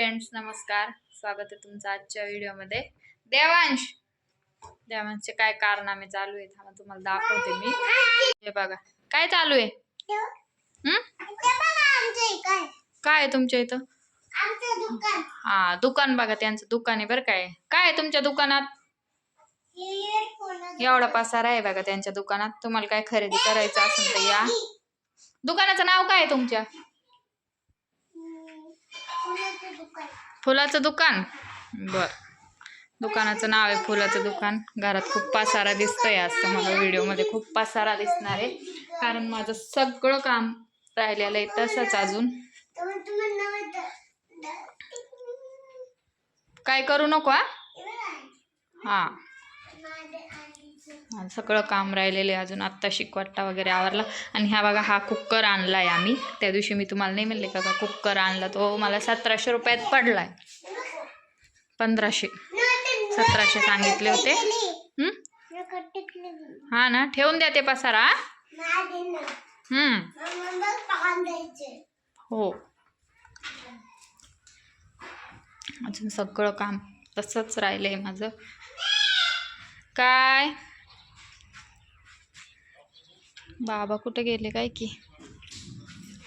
Friends नमस्कार. स्वागत आहे तुमचं आजच्या व्हिडिओमध्ये. देवांश! देवांशचे काय कारनामे चालू आहेत हा तुम्हाला दाखवते मी. हे बघा काय चालू आहे? काय आहे तुमच्या इथं? हा दुकान बघा त्यांचं दुकान आहे बरं काय. काय आहे तुमच्या दुकानात? एवढा पसारा आहे बघा त्यांच्या दुकानात. तुम्हाला काय खरेदी करायचं असेल तर या. दुकानाचं नाव काय आहे तुमच्या? फुलाचं दुकान? बर. दुकानाचं नाव आहे फुलाचं दुकान. घरात खूप पासारा दिसतोय आज मला व्हिडिओमध्ये खूप पासारा दिसणार आहे. कारण माझं सगळं काम राहिलेलं आहे तसंच अजून. काय करू नको हा. सगळं काम राहिलेलं आहे. अजून आत्ता शिकवट्टा वगैरे आवरला. आणि ह्या बघा हा कुकर आहे आम्ही. त्या दिवशी मी तुम्हाला नाही म्हणले का कुक्कर कुकर आणला तो. मला सतराशे रुपयात पडला आहे पंधराशे. सतराशे सांगितले होते. हा? ना ठेवून द्या ते पसारा. हो. अजून सगळं काम तसंच राहिलंय माझं. काय? बाबा कुठे गेले काय की?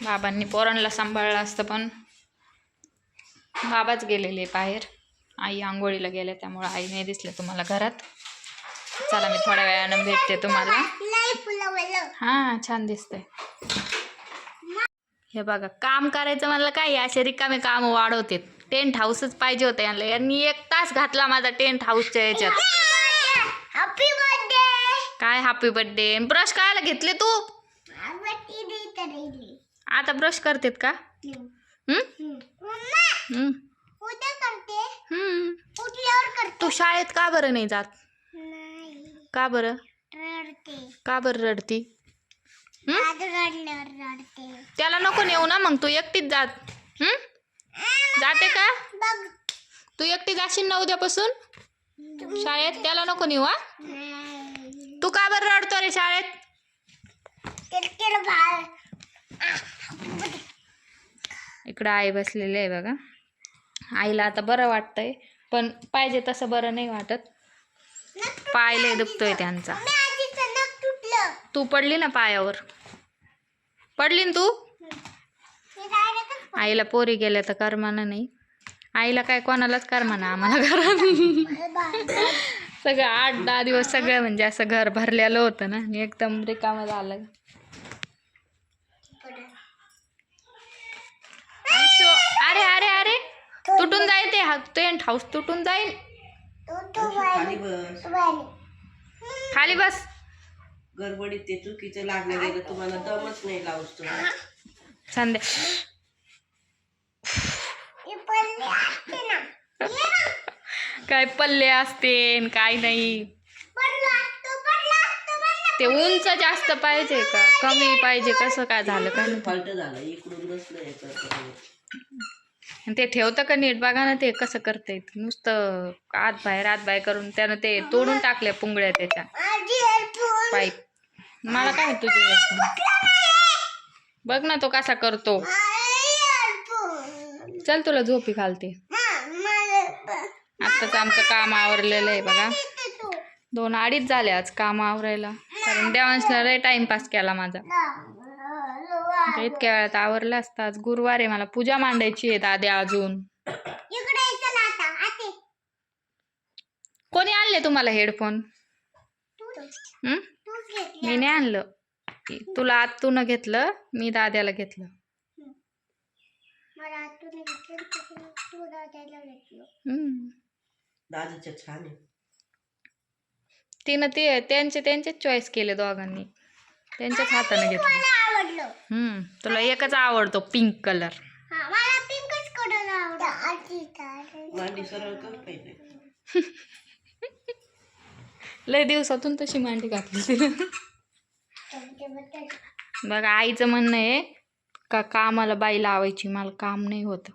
बाबांनी पोरांना सांभाळलं असतं पण बाबाच गेलेले बाहेर. आई आंघोळीला गेल्या त्यामुळे आई नाही दिसले तुम्हाला घरात. चला मी थोड्या वेळानं भेटते तुम्हाला. हा छान दिसतंय. हे बघा काम करायचं म्हणलं काय? असे रिकामे काम वाढवते टेंट हाऊसच पाहिजे होतं यांना. यांनी एक तास घातला माझा टेंट हाऊसच्या याच्यात. बर्थडे काय हॅपी बर्थडे ब्रश कायला घेतले तू? आता ब्रश करतेत का? तू शाळेत का बरं नाही जात? का बरं? का बरं रडती? त्याला नको नेऊ ना मग तू एकटीच जात. हम्म? जाते का? तू एकटी जाशील ना उद्यापासून? शाळेत? त्याला नको नेऊ हा? का बरं रडतो रे शाळेत? इकडं आई बसलेली आहे बघा. आईला आता बरं वाटतंय पण पाहिजे तसं बरं नाही वाटत. पाय लय दुखतोय त्यांचा. तू पडली ना पायावर. पडली ना तू? आईला पोरी गेल्या तर करमाना नाही. आईला काय कोणालाच करमाना आम्हाला घरात सगळं आठ दहा दिवस सगळं म्हणजे असं घर भरलेलं होतं ना. आणि एकदम रिकामं झालं. अरे अरे अरे तुटून जाईल ते हा टेंट हाऊस तुटून जाईल. खाली बस. गडबडीत ते चुकीचं लागलं गेलं तुम्हाला दमच नाही लावूस तुम्हाला. संध्या काय पल्ले असते काय नाही. ते उंच जास्त पाहिजे का? कमी पाहिजे. कसं काय झालं काय माहिती. फॉल्ट झालं. इकडून बसलं याचं आणि ते ठेवतं का नीट? बघा ना ते कसं करते नुसतं आत बाहेर आत बाहेर करून त्यानं ते तोडून टाकल्या पुंगळ्या त्याच्या. पाईप मला काय तुझी बघ ना तो कसा करतो. चल तुला झोपी घालते. आत्ताच आमचं काम आवरलेलं आहे बघा. दोन अडीच झाले आज काम आवरायला. कारण देवांशला लय टाइमपास केला माझा. इतक्या वेळात आवरलं असतं. आज गुरुवार आहे. मला पूजा मांडायची आहे दाद्या अजून. कोणी आणले तुम्हाला हेडफोन मी नाही आणलं. तुला आत्तून घेतलं मी दाद्याला घेतलं. मला हं. दादूच्या छान आहे. तिनं ते त्यांचे त्यांचेच चॉईस केले दोघांनी. त्यांच्याच हाताने घेतलं. मला आवडलं. हम्म तुला एकच आवडतो पिंक कलर हा मला पिंकच कलर आवडला मांडी सरळ कर पहिले. लय दिवसातून तशी मांडी घातली तिनं बघा आईचं म्हणणं आहे का कामाला बाई लावायची मला काम नाही होत.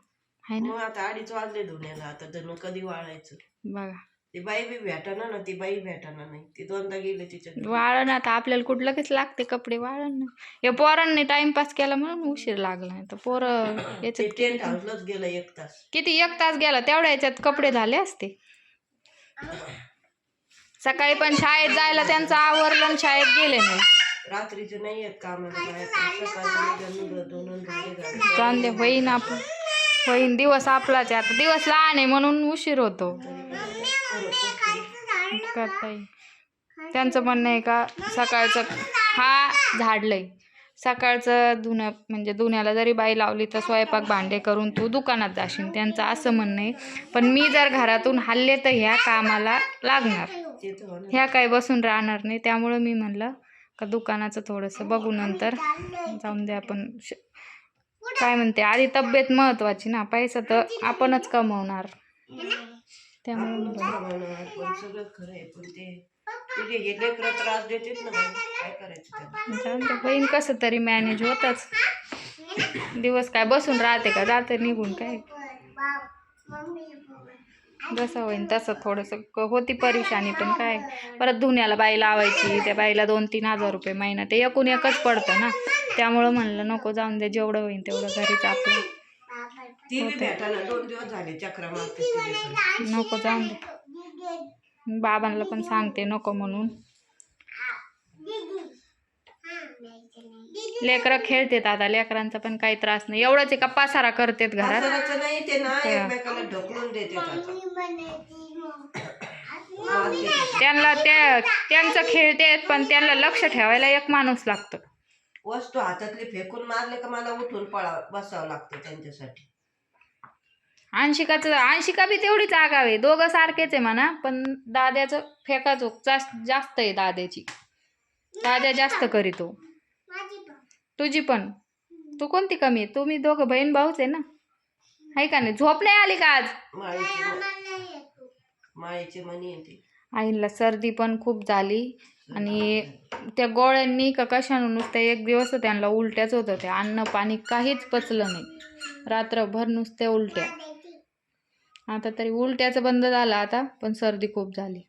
आहे ना? मग आता अडीच वाजले धुण्याला आता धुणं कधी वाळायचं? बघा. ती बाई बी भेटाना ना ती बाई भेटाना नाही. ती दोनदा गेली तिच्या. वाळण आता आपल्याला कुठं लगेच लागते कपडे वाळण ना. या पोरांनी टाइमपास केला म्हणून उशीर लागला नाही तर पोरं ते याच्यात टेंट हाऊसलाच गेलं एक तास. किती एक तास गेला? तेवढ्या याच्यात कपडे झाले असते. सकाळी पण शाळेत जायला त्यांचं आवरलं आणि शाळेत गेले नाही. रात्रीचे नाही येत कामाला होईन आपण. होईन दिवस आपलाच आहे. आता दिवस लहान आहे म्हणून उशीर होतो. करता येईल त्यांचं म्हणणं आहे का सकाळचं हा झाडलंय. सकाळचं धुणं म्हणजे धुण्याला जरी बाई लावली तर स्वयंपाक भांडे करून तू दुकानात जाशील. त्यांचं असं म्हणणं आहे. पण मी जर घरातून हल्ले तर ह्या कामाला लागणार. ह्या काही बसून राहणार नाही. त्यामुळं मी म्हणलं का दुकानाचं थोडंसं बघू नंतर. जाऊन दे आपण. काय म्हणते आधी तब्येत महत्वाची ना. पैसा तर आपणच कमवणार. त्यामुळे सगळं खरं आहे. पण ते तुझे हे लेकरं त्रास देतेच ना बाई. काय करायचं त्याला? जाऊन दे होईन कसं तरी मॅनेज होतच. दिवस काय बसून राहते का? जाते निघून काय? जसं होईन तसं थोडंसं क- होती परेशानी पण काय? परत धुण्याला बाई लावायची त्या बाईला दोन तीन हजार रुपये महिना. ते एकूण एकच पडतं ना. त्यामुळं म्हणलं नको जाऊन दे जेवढं होईन तेवढं घरीच आपलं. ती. बी भेटायला दोन दिवस झाले चक्रा मारते तुझ्याकडे नको जाऊन दे. बाबांना पण सांगते नको म्हणून. लेकरं खेळतेत आता लेकरांचा पण काही त्रास नाही. एवढंच आहे का पसारा करतेत घरात. असं नाही ते ना एकमेकाला ढकलून देते आता. मारते. त्यांना त्या त्यांचं खेळतेत पण त्यांना लक्ष ठेवायला एक माणूस लागतो. वस्तू हातातली फेकून मारले का मला उठून पळा बसावं लागतं त्यांच्यासाठी. अंशिकाचं अंशिका बी तेवढीच आगाव आहे. दोघं सारखेच आहे म्हणा पण दाद्याचं फेकाचो जास्त जास्त आहे दाद्याची. दाद्या जास्त करीतो. तुझी पण. तू कोणती कमी आहे? तुम्ही दोघं बहीण भाऊच आहे ना? आहे का नाही? झोप नाही आली का आज? आईला सर्दी पण खूप झाली. आणि त्या गोळ्यांनी का कशानं नुसत्या एक दिवस त्यांना उलट्याच होत होत्या. अन्न पाणी काहीच पचलं नाही. रात्रभर नुसत्या उलट्या. आता तरी उलट्याचं बंद झालं आता पण सर्दी खूप झाली.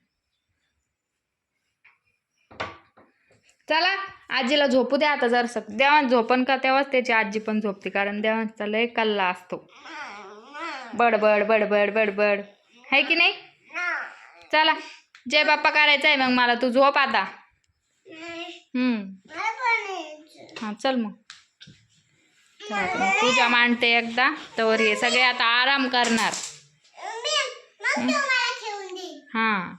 चला आजीला झोपू द्या आता जरसं. देवान झोपण का तेव्हाच त्याची आजी पण झोपते कारण देवांचा लय कल्ला असतो. बडबड बडबड बडबड. है की नाही? चला जय बाप्पा करायचं आहे मग मला तू झोप आता. हम्म. हां चल मग. तुझ्या मग पूजा मांडते एकदा तर हे सगळे आता आराम करणार. हां.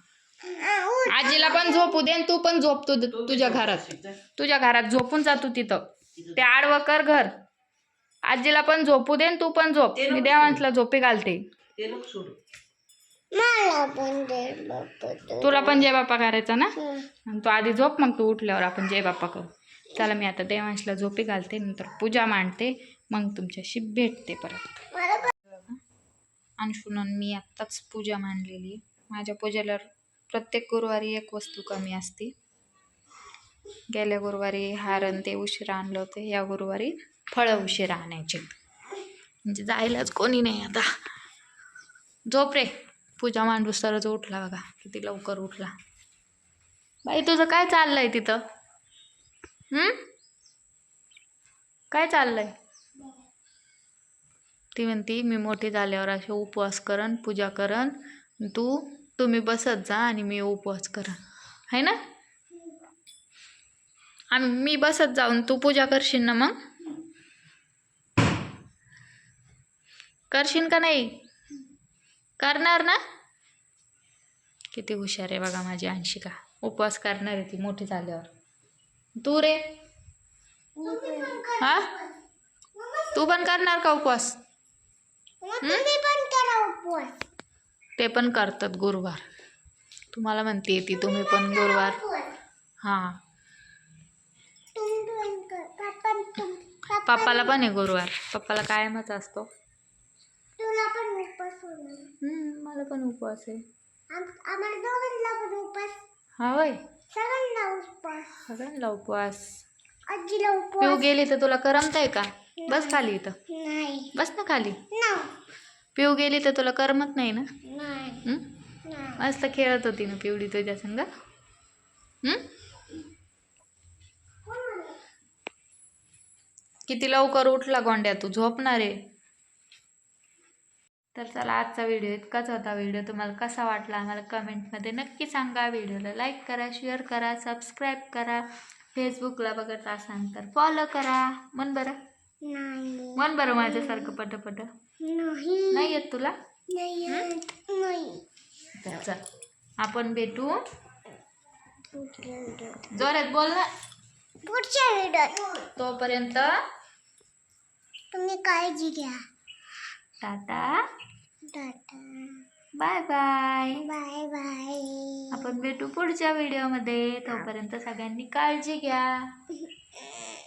आजीला पण झोपू दे आणि तू पण झोप तू तुझ्या घरात. तुझ्या घरात झोपून जा तू तिथं. ते आडवं कर घर. आजीला पण झोपू दे आणि तू पण झोप. मी देवांशला झोपी घालते. ते नको सोडू. मला पण दे बाप्पा तुला पण जय बाप्पा करायचा ना? आणि तू आधी झोप मग तू उठल्यावर आपण जय बाप्पा करू. चला मी आता देवांशला झोपी घालते नंतर पूजा मांडते मग तुमच्याशी भेटते परत. अंशुनन मी आत्ताच पूजा मांडलेली. माझ्या पूजेला प्रत्येक गुरुवारी एक वस्तू कमी असते. गेल्या गुरुवारी हारण ते उशिरा आणलं होतं. या गुरुवारी फळं उशिरा आणायचे. म्हणजे जायलाच कोणी नाही आता. झोप रे. पूजा मांडू सरच उठला बघा. किती लवकर उठला. बाई तुझं काय चाललंय तिथं? काय चाललंय? ती म्हणती मी मोठी झाल्यावर असे उपवास करन पूजा करन तू तुम्ही बसत जा आणि मी उपवास करन है ना? आम्ही मी बसत जाऊन तू पूजा करशील ना मग? करशील का नाही? करणार ना? किती हुशार आहे बघा माझी अंशिका. उपवास करणार आहे ती मोठी झाल्यावर. तू रे? हा? तू पण करणार का उपवास? तुम्ही पण करा उपवास. ते पण करतात गुरुवार. तुम्हाला म्हणते ती तुम्ही पण गुरुवार. हां. तुम तुम पप्पाला पण आहे गुरुवार. पप्पाला कायमच असतो. तुला पण उपवास होणार. हम्म, मला पण उपवास आहे. आम- आम्हाला दोघांना पण उपवास. हा होय. सगळ्यांना उपवास. सगळ्यांना उपवास. आजीला पिऊ गेली तर तुला करमतंय का? बस खाली इथं. नाही. बस ना खाली. पिऊ गेली तर तुला करमत नाही ना? हं? मस्त खेळत होती ना पिवडी तुझ्या संग? किती लवकर उठला गोंड्या तू? झोपणार आहे. तर चला आजचा व्हिडिओ इतकाच होता. व्हिडिओ तुम्हाला कसा वाटला आम्हाला कमेंटमध्ये नक्की सांगा. व्हिडिओला लाईक करा शेअर करा सबस्क्राईब करा. फेसबुकला बघत असाल तर फॉलो करा. मन बरं. नाही. मन बरं माझ्यासारखं पटपट नाही. नाही येत तुला? नाही नाही. तर चल. आपण भेटू. पुढच्या व्हिडिओत. जोरात बोल ना. पुढच्या व्हिडिओत. तोपर्यंत. तुम्ही काळजी घ्या. Tata. Tata. Bye bye. Bye bye. आपण भेटू पुढच्या व्हिडिओमध्ये. तोपर्यंत सगळ्यांनी काळजी घ्या.